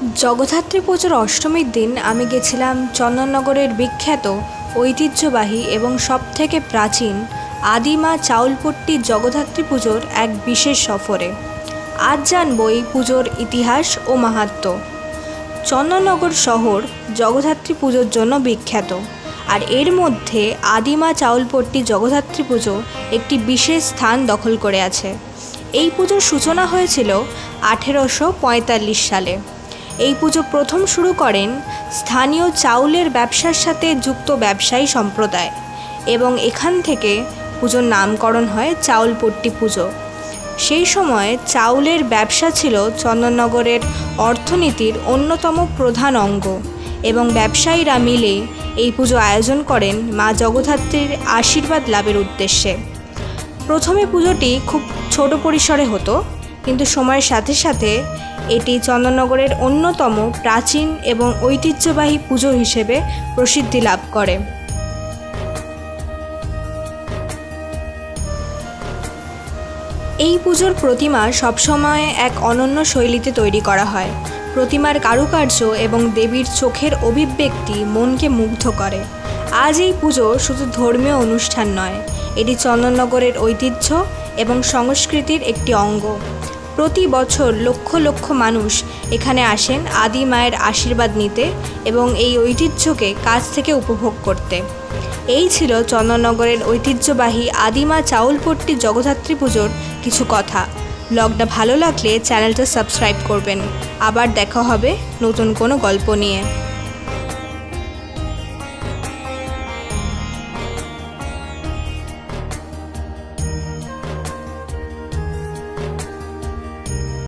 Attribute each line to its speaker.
Speaker 1: জগদ্ধাত্রী পুজোর অষ্টমীর দিন আমি গেছিলাম চন্দননগরের বিখ্যাত ঐতিহ্যবাহী এবং সবথেকে প্রাচীন আদিমা চাউলপট্টি জগদ্ধাত্রী পুজোর এক বিশেষ সফরে। আজ জানব এই পুজোর ইতিহাস ও মাহাত্ম্য চন্দননগর শহর জগদ্ধাত্রী পুজোর জন্য বিখ্যাত। আর এর মধ্যে আদিমা চাউলপট্টি জগদ্ধাত্রী পুজো একটি বিশেষ স্থান দখল করে আছে। এই পুজোর সূচনা হয়েছিল আঠেরোশো পঁয়তাল্লিশ সালে। এই পুজো প্রথম শুরু করেন স্থানীয় চাউলের ব্যবসার সাথে যুক্ত ব্যবসায়ী সম্প্রদায় এবং এখান থেকে পুজোর নামকরণ হয় চাউলপট্টি পুজো। সেই সময় চাউলের ব্যবসা ছিল চন্দননগরের অর্থনীতির অন্যতম প্রধান অঙ্গ এবং ব্যবসায়ীরা মিলে এই পুজো আয়োজন করেন মা জগদ্ধাত্রীর আশীর্বাদ লাভের উদ্দেশ্যে। প্রথমে পুজোটি খুব ছোট পরিসরে হতো। কিন্তু সময়ের সাথে সাথে এটি চন্দননগরের অন্যতম প্রাচীন এবং ঐতিহ্যবাহী পুজো হিসেবে প্রসিদ্ধি লাভ করে। এই পুজোর প্রতিমা সবসময় এক অনন্য শৈলীতে তৈরি করা হয়। প্রতিমার কারুকার্য এবং দেবীর চোখের অভিব্যক্তি মনকে মুগ্ধ করে। আজ এই পুজো শুধু ধর্মীয় অনুষ্ঠান নয়, এটি চন্দননগরের ঐতিহ্য এবং সংস্কৃতির একটি অঙ্গ। প্রতি বছর লক্ষ লক্ষ মানুষ এখানে আসেন আদি মায়ের আশীর্বাদ নিতে এবং এই ঐতিহ্যকে কাছ থেকে উপভোগ করতে। এই ছিল চন্দননগরের ঐতিহ্যবাহী আদিমা চাউলপট্টি জগদ্ধাত্রী পুজোর কিছু কথা। ব্লগটা ভালো লাগলে চ্যানেলটা সাবস্ক্রাইব করবেন। আবার দেখা হবে নতুন কোনো গল্প নিয়ে।